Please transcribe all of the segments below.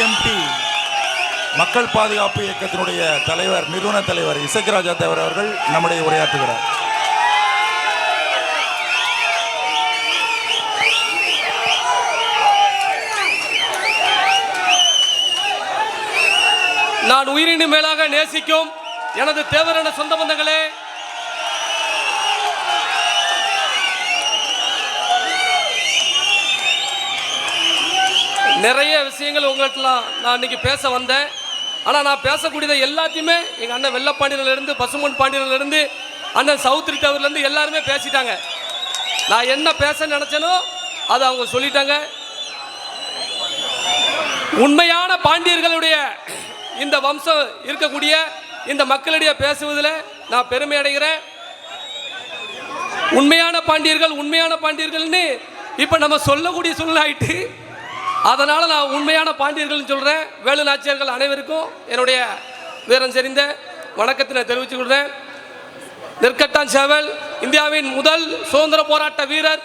BMT மக்கள் பாதுகாப்பு இயக்கத்தினுடைய தலைவர் நிறுவன தலைவர் இசக்கிராஜா தேவர் அவர்கள் நம்முடைய உரையாற்றுகிறார். நான் உயிரினும் மேலாக நேசிக்கும் எனது தேவரான சொந்த பந்தங்களே நிறைய விஷயங்கள் உங்கள்கிட்டலாம் நான் இன்னைக்கு பேச வந்தேன். ஆனால் நான் பேசக்கூடியதை எல்லாத்தையுமே எங்கள் அண்ணன் வெள்ளப்பாண்டியிலேருந்து பசுமன் பாண்டியன்லேருந்து அண்ணன் சவுத்ரி டவர்லேருந்து எல்லாருமே பேசிட்டாங்க. நான் என்ன பேச நினச்சேனோ அதை அவங்க சொல்லிட்டாங்க. உண்மையான பாண்டியர்களுடைய இந்த வம்சம் இருக்கக்கூடிய இந்த மக்களிடையே பேசுவதில் நான் பெருமை அடைகிறேன். உண்மையான பாண்டியர்கள் உண்மையான பாண்டியர்கள்னு இப்போ நம்ம சொல்லக்கூடிய சூழ்நிலை ஆயிட்டு அதனால் நான் உண்மையான பாண்டியர்கள்னு சொல்கிறேன் வேலு நாச்சியார்கள் அனைவருக்கும் என்னுடைய வீரம் செறிந்த வணக்கத்தை நான் தெரிவித்துக் கொள்கிறேன். நெற்கட்டான் சேவல் இந்தியாவின் முதல் சுதந்திர போராட்ட வீரர்.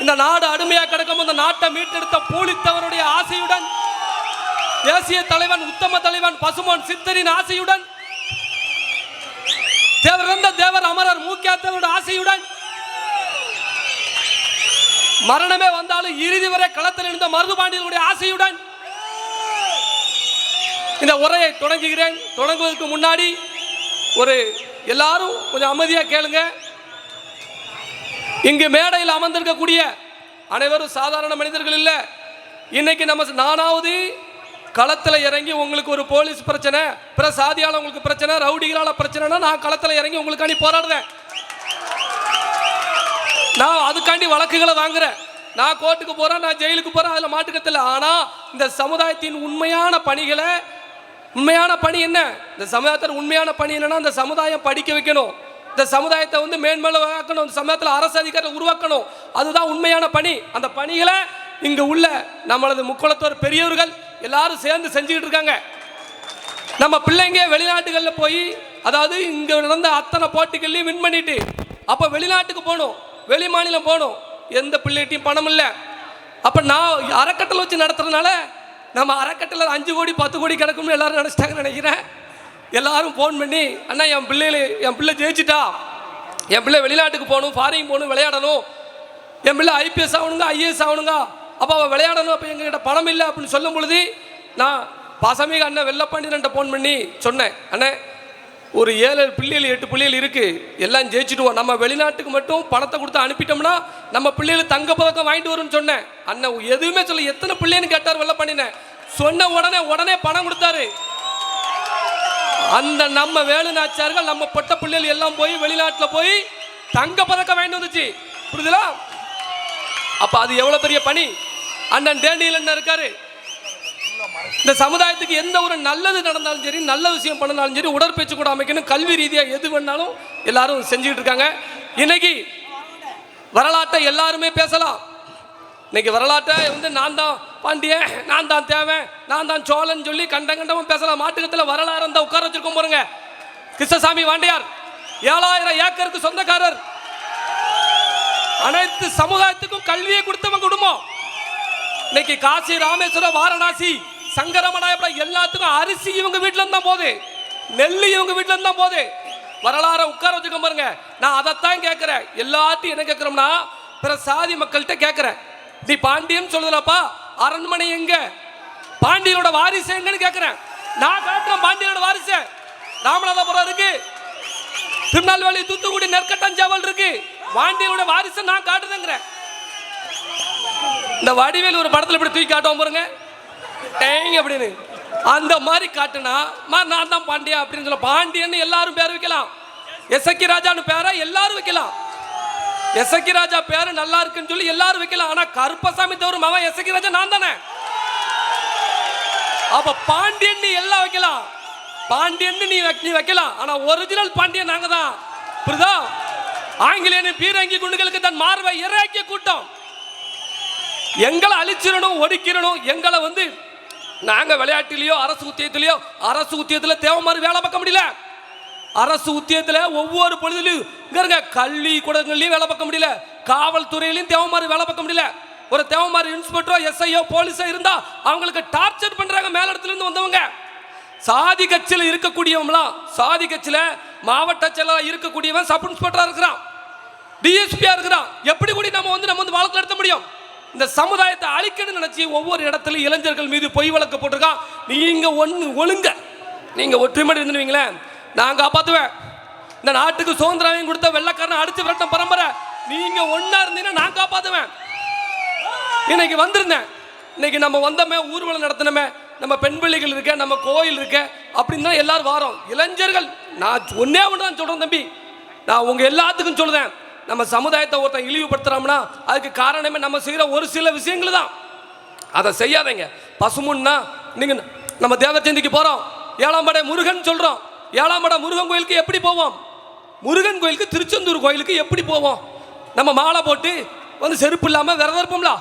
இந்த நாடு அடிமையாக கிடக்கும் இந்த நாட்டை மீட்டெடுத்த போலித்தவருடைய ஆசையுடன் தேசிய தலைவன் உத்தம தலைவன் பசுமன் சித்தரின் ஆசையுடன் தேவரந்த தேவர் அமரர் மூக்கியாத்தவருடைய ஆசையுடன் மரணமே வந்தாலும் இறுதி வரை களத்தில் இருந்த மருதுபாண்டியனுடைய ஆசையுடன் இந்த உரையை தொடங்குகிறேன். தொடங்குவதற்கு முன்னாடி ஒரு எல்லாரும் கொஞ்சம் அமைதியாக கேளுங்க. இங்கு மேடையில் அமர்ந்திருக்கக்கூடிய அனைவரும் சாதாரண மனிதர்கள் இல்லை. இன்னைக்கு நம்ம நானாவது களத்தில் இறங்கி உங்களுக்கு ஒரு போலீஸ் பிரச்சனை பிற சாதியால் உங்களுக்கு பிரச்சனை ரவுடிகளால் பிரச்சனைனா நான் களத்தில் இறங்கி உங்களுக்காண்டி போராடுறேன். நான் அதுக்காண்டி வழக்குகளை வாங்குறேன். நான் கோர்ட்டுக்கு போகிறேன் நான் ஜெயிலுக்கு போகிறேன் அதில் மாட்டுக்கத்தில் ஆனால் இந்த சமுதாயத்தின் உண்மையான பணிகளை உண்மையான பணி என்ன? இந்த சமுதாயத்தில் உண்மையான பணி என்னன்னா இந்த சமுதாயம் படிக்க வைக்கணும். இந்த சமுதாயத்தை வந்து மேன்மேல ஆக்கணும் இந்த சமுதாயத்தில் அரசு அதிகாரத்தை உருவாக்கணும். அதுதான் உண்மையான பணி. அந்த பணிகளை இங்க உள்ள நம்மளது முக்குளத்தோர் பெரியவர்கள் எல்லாரும் சேர்ந்து செஞ்சுக்கிட்டு இருக்காங்க. நம்ம பிள்ளைங்க வெளிநாட்டுகளில் போய் அதாவது இங்க நடந்த அத்தனை போட்டிகள்லையும் வின் பண்ணிட்டு அப்போ வெளிநாட்டுக்கு போகணும். வெளி மாநிலம் போகணும். எந்த பிள்ளைகிட்டையும் பணம் இல்லை. அப்போ நான் அறக்கட்டளை வச்சு நடத்துறதுனால நம்ம அறக்கட்டளை அஞ்சு கோடி பத்து கோடி கிடக்கும்னு எல்லாரும் நினச்சிட்டாங்கன்னு நினைக்கிறேன். எல்லாரும் ஃபோன் பண்ணி அண்ணா என் பிள்ளைகள் என் பிள்ளை ஜெயிச்சிட்டா? என் பிள்ளை வெளிநாட்டுக்கு போகணும் ஃபாரின் போகணும் விளையாடணும். என் பிள்ளை ஐபிஎஸ் ஆகணுங்க ஐஏஎஸ் ஆகணுங்க. அப்போ அவள் விளையாடணும் அப்போ எங்ககிட்ட பணம் இல்லை அப்படின்னு சொல்லும் பொழுது நான் பாசமிக அண்ணன் வெள்ளப்பாண்டியன்ட்ட ஃபோன் பண்ணி சொன்னேன். அண்ணே ஒரு ஏழு பிள்ளைகள் எட்டு பிள்ளைகள் இருக்குது எல்லாம் ஜெயிச்சுடுவோம். நம்ம வெளிநாட்டுக்கு மட்டும் பணத்தை கொடுத்து அனுப்பிட்டோம்னா நம்ம பிள்ளைகள் தங்க பதக்கம் வாங்கிட்டு வரும்னு சொன்னேன். அண்ணன் எதுவுமே சொல்ல எத்தனை பிள்ளைன்னு கேட்டார் வெள்ள பண்ணினேன். சொன்ன உடனே உடனே பணம் கொடுத்தாரு. அந்த நம்ம வேலுநாச்சார்கள் நம்ம பொட்ட பிள்ளைகள் எல்லாம் போய் வெளிநாட்டில் போய் தங்க பதக்கம் வாங்கிட்டு வந்துச்சு. புரியுதுல? அப்போ அது எவ்வளோ பெரிய பணி? அண்ணன் டேனியில் என்ன இருக்காரு. இந்த சமுதாயத்துக்கு எந்த ஒரு நல்லது நடந்தாலும் சரி நல்ல விஷயம் பண்ணாலும் சரி உடற்பயிற்சி கூட அமைக்கணும். கல்வி ரீதியாக எது வேணாலும் எல்லாரும் செஞ்சுக்கிட்டு இருக்காங்க. இன்னைக்கு வரலாற்றை எல்லாருமே பேசலாம். இன்னைக்கு வரலாற்றை வந்து நான் தான் பாண்டியன் நான் தான் தேவன் நான் தான் சோழன் சொல்லி கண்ட கண்டமும் பேசலாம். மாட்டுக்கத்தில் வரலாறு இருந்தா உட்கார வச்சிருக்கோம் பாருங்க. கிருஷ்ணசாமி வாண்டியார் ஏழாயிரம் ஏக்கருக்கு சொந்தக்காரர். அனைத்து சமுதாயத்துக்கும் கல்வியை கொடுத்தவங்க குடும்பம். இன்னைக்கு காசி ராமேஸ்வரம் வாரணாசி சங்கரமடாயப்பட எல்லாத்துக்கும் அரிசி இவங்க வீட்டுல இருந்தா போகுது நெல்லு இவங்க வீட்டுல இருந்தா போகுது வரலாற உட்கார வச்சுக்க பாருங்க. நான் அதைத்தான் கேட்கிறேன். எல்லாத்தையும் என்ன கேட்கிறோம்னா பிற சாதி மக்கள்கிட்ட கேட்கிறேன். நீ பாண்டியன் சொல்லுதலப்பா அரண்மனை எங்க? பாண்டியனோட வாரிசு எங்கன்னு கேட்கிறேன். நான் காட்டுறேன் பாண்டியனோட வாரிசு. ராமநாதபுரம் இருக்கு. திருநெல்வேலி தூத்துக்குடி நெற்கட்டஞ்சாவல் இருக்கு. பாண்டியனோட வாரிசை நான் காட்டுறேங்கிறேன். இந்த வடிவேல் ஒரு படத்தில் இப்படி தூக்கி காட்டுவோம் பாருங்க. டேங் அப்படின்னு. அந்த மாதிரி காட்டுனா மா நான் தான் பாண்டியா அப்படின்னு சொல்ல பாண்டியன்னு எல்லாரும் பேர் வைக்கலாம். எசக்கி ராஜான்னு பேரை எல்லாரும் வைக்கலாம். எசக்கி ராஜா பேரு நல்லா இருக்குன்னு சொல்லி எல்லாரும் வைக்கலாம். ஆனா கருப்பசாமி தவிர மகன் எசக்கி ராஜா நான் தானே? அப்ப பாண்டியன் எல்லாம் வைக்கலாம். பாண்டியன் நீ நீ வைக்கலாம். ஆனா ஒரிஜினல் பாண்டியன் நாங்க தான். புரியுதா? ஆங்கிலேயன் பீரங்கி குண்டுகளுக்கு தன் மார்பை இறக்கிய கூட்டம். எங்களை அழிச்சிடணும் ஒடுக்கிடணும். எங்களை வந்து நாங்கள் விளையாட்டுலயோ அரசு உத்தியத்திலயோ அரசு உத்தியத்தில் தேவை மாதிரி வேலை பார்க்க முடியல. அரசு உத்தியத்தில் ஒவ்வொரு பொழுதுலையும் இங்க இருங்க கல்வி கூடங்கள்லையும் வேலை பார்க்க முடியல. காவல்துறையிலையும் தேவை மாதிரி வேலை பார்க்க முடியல. ஒரு தேவமாரி இன்ஸ்பெக்டரோ எஸ்ஐயோ போலீஸோ இருந்தால் அவங்களுக்கு டார்ச்சர் பண்ணுறாங்க மேல வந்தவங்க. சாதி கட்சியில் இருக்கக்கூடியவங்களாம் சாதி கட்சியில் மாவட்ட செயலாளர் இருக்கக்கூடியவன் சப் இன்ஸ்பெக்டராக இருக்கிறான். டிஎஸ்பியாக இருக்கிறான். எப்படி கூடி நம்ம வந்து நம்ம வந்து வழக்கு நடத்த முடியும்? இந்த சமுதாயத்தை அழிக்கணும்னு நினைச்சு ஒவ்வொரு இடத்துலையும் இளைஞர்கள் மீது பொய் வழக்கு போட்டிருக்கான் நீங்க ஒன்று ஒழுங்க. நீங்க ஒற்றுமை இருந்துருவீங்களேன் நான் காப்பாற்றுவேன் இந்த நாட்டுக்கு சுதந்திரம் கொடுத்த வெள்ளக்காரன் அடிச்சு விரட்டம் பரம்பரை. நீங்க ஒன்றா இருந்தீங்கன்னா நான் காப்பாற்றுவேன் இன்னைக்கு வந்திருந்தேன். இன்னைக்கு நம்ம வந்தோமே ஊர்வலம் நடத்தினோமே நம்ம பெண் பிள்ளைகள் இருக்க நம்ம கோயில் இருக்க அப்படின்னு தான் எல்லாரும் வாரோம். இளைஞர்கள் நான் ஒன்னே ஒன்று தான் சொல்கிறேன் தம்பி. நான் உங்கள் எல்லாத்துக்கும் சொல்கிறேன் நம்ம சமுதாயத்தை ஒருத்தன் இழிவுபடுத்துறோம்னா அதுக்கு காரணமே நம்ம செய்கிற ஒரு சில விஷயங்கள் தான் அதை செய்யாதீங்க. பசுமுன்னா நீங்கள் நம்ம தேவச்சந்திக்கு போகிறோம் ஏழாம் படை முருகன் சொல்கிறோம் ஏழாம் படை முருகன் கோயிலுக்கு எப்படி போவோம்? முருகன் கோயிலுக்கு திருச்செந்தூர் கோயிலுக்கு எப்படி போவோம்? நம்ம மாலை போட்டு வந்து செருப்பு இல்லாமல் விரதம் இருப்போம்ல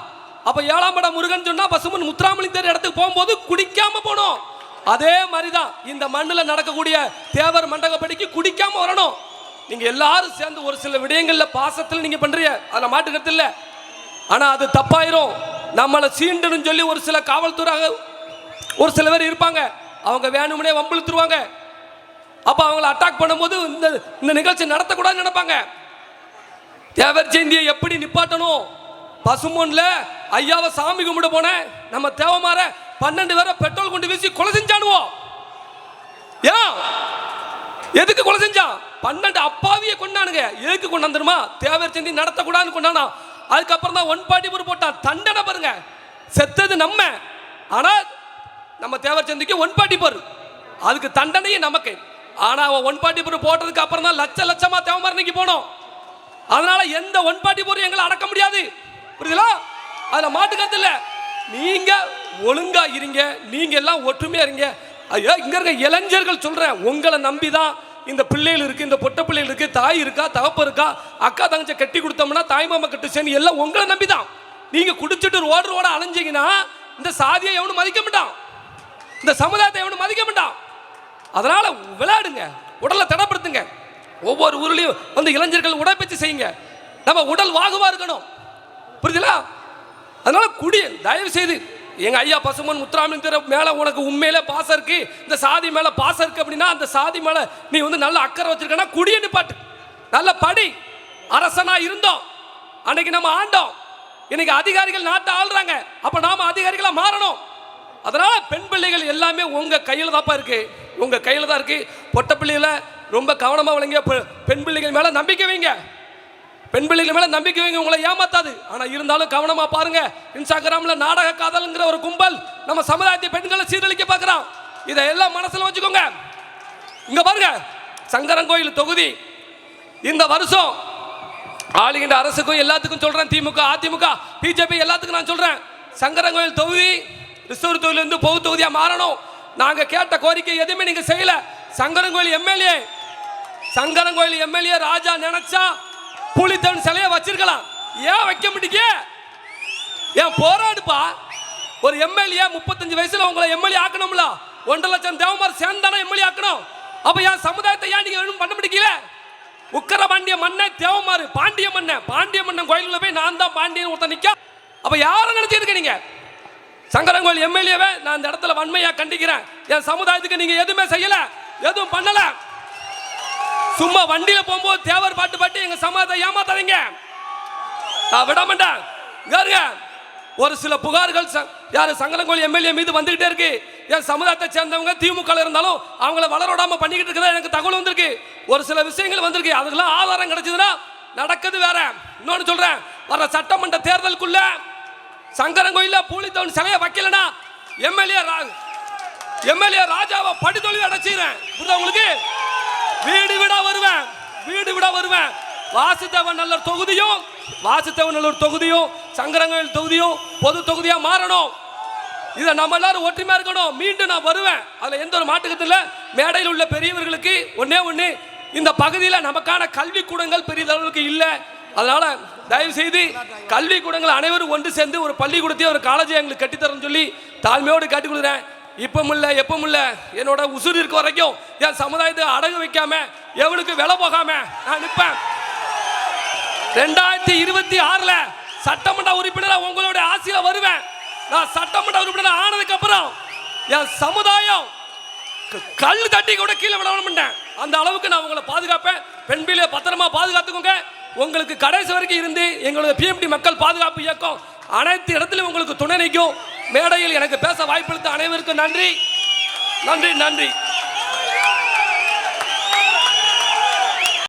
அப்போ ஏழாம் படை முருகன் சொன்னால் பசுமன் முத்துராமலிங்கர் இடத்துக்கு போகும்போது குடிக்காமல் போனோம். அதே மாதிரி தான் இந்த மண்ணில் நடக்கக்கூடிய தேவர் மண்டகப்படிக்கு குடிக்காமல் வரணும். நீங்க எல்லாரும் சேர்ந்து ஒரு சில விடயங்கள்ல பாசத்தில் நீங்க பண்றீங்க. அதுல மாட்டுக்கிறது இல்லை. ஆனா அது தப்பாயிரும். நம்மளை சீண்டனும் சொல்லி ஒரு சில காவல்துறை ஒரு சில பேர் இருப்பாங்க. அவங்க வேணும்னே வம்பிழுத்துருவாங்க. அப்ப அவங்கள அட்டாக் பண்ணும்போது இந்த இந்த நிகழ்ச்சி நடத்தக்கூடாதுன்னு நினைப்பாங்க. தேவர் ஜெயந்தியை எப்படி நிப்பாட்டணும்? பசுமொன்ல ஐயாவை சாமி கும்பிட போனேன். நம்ம தேவமார பன்னெண்டு பேரை பெட்ரோல் கொண்டு வீசி கொலை செஞ்சானுவோம் ஏன்? எதுக்கு கொலை செஞ்சான் பன்னெண்டு அப்பாவியை கொண்டானுங்க எதுக்கு கொண்டாந்துருமா தேவர் சந்தி நடத்தக்கூடாதுன்னு கொண்டானா. அதுக்கப்புறம் தான் ஒன் பாட்டி பொறு போட்டான் தண்டனை பாருங்க. செத்தது நம்ம. ஆனா நம்ம தேவர் சந்திக்கு ஒன் பாட்டி போர். அதுக்கு தண்டனையும் நமக்கு. ஆனா அவன் ஒன் பாட்டி பொரு போட்டதுக்கு அப்புறம் தான் லட்ச லட்சமா தேவமரணிக்கு போனோம். அதனால எந்த ஒன் பாட்டி பொருள் எங்களை அடக்க முடியாது. புரியுதுங்களா? அதுல மாட்டுக்கிறது இல்ல. நீங்க ஒழுங்கா இருங்க. நீங்க எல்லாம் ஒற்றுமையா இருங்க. ஐயோ இங்க இருக்க இளைஞர்கள் சொல்றேன் உங்களை நம்பி தான் இந்த பிள்ளைகள் இருக்கு இந்த பொட்ட பிள்ளைகள் இருக்கு தாய் இருக்கா தகப்பு இருக்கா அக்கா தங்கச்சி கட்டி கொடுத்தோம்னா தாய் மாமா கட்டு சேர்ந்து எல்லாம் உங்களை நம்பி தான் நீங்க குடிச்சிட்டு ரோடு ரோட அலைஞ்சீங்கன்னா இந்த சாதியை எவனும் மதிக்க மாட்டான். இந்த சமுதாயத்தை எவனும் மதிக்க மாட்டான். அதனால விளையாடுங்க உடலை தடப்படுத்துங்க. ஒவ்வொரு ஊர்லயும் வந்து இளைஞர்கள் உடற்பயிற்சி செய்யுங்க. நம்ம உடல் வாகுவா இருக்கணும். புரியுதுங்களா? அதனால குடி தயவு செய்து எங்க ஐயா பசுமன் முத்துராமலிங்க மேல உனக்கு உண்மையிலே பாசம் இருக்கு. இந்த சாதி மேல பாசம் இருக்கு அப்படின்னா அந்த சாதி மேல நீ வந்து நல்ல அக்கறை வச்சிருக்கனா குடிய நிப்பாட்டு நல்ல படி. அரசனா இருந்தோம். அன்னைக்கு நம்ம ஆண்டோம். இன்னைக்கு அதிகாரிகள் நாட்டை ஆள்றாங்க. அப்ப நாம அதிகாரிகளா மாறணும். அதனால பெண் பிள்ளைகள் எல்லாமே உங்க கையில தான்ப்பா இருக்கு. உங்க கையில தான் இருக்கு. பொட்ட பிள்ளைகளை ரொம்ப கவனமா விளங்கிய பெண் பிள்ளைகள் மேல நம்பிக்கை வைங்க. பெண் பிள்ளைகள் மேலே நம்பிக்கை வைங்க உங்களை ஏமாத்தாது. ஆனால் இருந்தாலும் கவனமாக பாருங்க இன்ஸ்டாகிராமில் நாடக காதல்ங்கிற ஒரு கும்பல் நம்ம சமுதாயத்தை பெண்களை சீரழிக்க பார்க்குறான். இதை எல்லாம் மனசில் வச்சுக்கோங்க. இங்கே பாருங்க சங்கரங்கோயில் தொகுதி. இந்த வருஷம் ஆளுகின்ற அரசுக்கும் எல்லாத்துக்கும் சொல்கிறேன் திமுக அதிமுக பிஜேபி எல்லாத்துக்கும் நான் சொல்றேன். சங்கரங்கோயில் தொகுதி ரிசர்வ் தொகுதியிலிருந்து பொது தொகுதியாக மாறணும். நாங்கள் கேட்ட கோரிக்கை எதுவுமே நீங்கள் செய்யலை. சங்கரன் சங்கரங்கோயில் எம்எல்ஏ. சங்கரங்கோயில் எம்எல்ஏ ராஜா நினச்சா புலித்தவன் சிலையை வச்சிருக்கலாம். ஏன் வைக்க முடியுங்க ஏன் போராடுப்பா? ஒரு எம்எல்ஏ முப்பத்தஞ்சு வயசுல உங்களை எம்எல்ஏ ஆக்கணும்ல. ஒன்றரை லட்சம் தேவமார் சேர்ந்தானே எம்எல்ஏ ஆக்கணும்? அப்ப என் சமுதாயத்தை ஏன் நீங்க ஒன்றும் பண்ண முடியல உக்கர பாண்டிய மன்னன் தேவமாறு பாண்டிய மன்னன். பாண்டிய மன்னன் கோயிலுக்குள்ள போய் நான் தான் பாண்டியன் ஒருத்தன் நிக்க அப்ப யாரை நினைச்சிருக்க நீங்க? சங்கரங்கோயில் எம்எல்ஏவே நான் இந்த இடத்துல வன்மையா கண்டிக்கிறேன். என் சமுதாயத்துக்கு நீங்க எதுவுமே செய்யல எதுவும் பண்ணல. சும்மா வண்டியில போகும்போது தேவர் பாட்டு பாட்டு எங்க சமாதத்தை ஏமாத்தாதீங்க. நான் விட மாட்டேன். இங்க ஒரு சில புகார்கள் ச- யாரு சங்கரங்கோயில் எம்எல்ஏ மீது வந்துகிட்டே இருக்கு. என் சமுதாயத்தை சேர்ந்தவங்க திமுக இருந்தாலும் அவங்கள வளரோடாம பண்ணிக்கிட்டு இருக்கிறதா எனக்கு தகவல் வந்திருக்கு. ஒரு சில விஷயங்கள் வந்திருக்கு. அதுக்கெல்லாம் ஆதாரம் கிடைச்சதுன்னா நடக்குது வேற. இன்னொன்னு சொல்றேன். வர சட்டமன்ற தேர்தலுக்குள்ள சங்கரங்கோயில பூலித்தவன் சிலையை வைக்கலனா எம்எல்ஏ எம்எல்ஏ ராஜாவை படுதொழில் அடைச்சிடுறேன் புரியுதா உங்களுக்கு? வீடு விட வருவேன் வீடு விட வருவேன். வாசுதேவன் நல்லூர் தொகுதியும் வாசுதேவன் நல்லூர் தொகுதியும் சங்கரங்கோயில் தொகுதியும் பொது தொகுதியா மாறணும். இதை நம்ம எல்லாரும் ஒற்றுமையா இருக்கணும். மீண்டும் நான் வருவேன். அதுல எந்த ஒரு மாட்டுக்கத்தில் மேடையில் உள்ள பெரியவர்களுக்கு ஒன்றே ஒண்ணு இந்த பகுதியில் நமக்கான கல்வி கூடங்கள் பெரிய அளவுக்கு இல்லை. அதனால தயவு செய்து கல்வி கூடங்கள் அனைவரும் ஒன்று சேர்ந்து ஒரு பள்ளிக்கூடத்தையும் ஒரு காலேஜை எங்களுக்கு கட்டித்தரேன்னு சொல்லி தாழ்மையோடு கேட்டுக் கொடுக்குறேன் இப்போ இல்ல எப்போ இல்ல என்னோட உசுறு இருக்க வரைக்கும் என் சமுதாயத்தை அடகு வைக்காம எவனுக்கு விலை போகாம நான் நிற்பேன் ரெண்டாயிரத்தி இருபத்தி ஆறுல சட்டமன்ற உறுப்பினரா உங்களுடைய ஆசையில வருவேன். நான் சட்டமன்ற உறுப்பினர் ஆனதுக்கு அப்புறம் என் சமுதாயம் க- கல் தட்டி கூட கீழே விட அந்த அளவுக்கு நான் உங்களை பாதுகாப்பேன். பெண் பிள்ளைய பத்திரமா பாதுகாத்துக்கோங்க. உங்களுக்கு கடைசி வரைக்கும் இருந்து எங்களுடைய பிஎம்டி மக்கள் பாதுகாப்பு இயக்கம் அனைத்து இடத்துலையும் உங்களுக்கு துணை நிற்கும். மேடையில் எனக்கு பேச வாய்ப்பளித்த அனைவருக்கும் நன்றி. நன்றி நன்றி.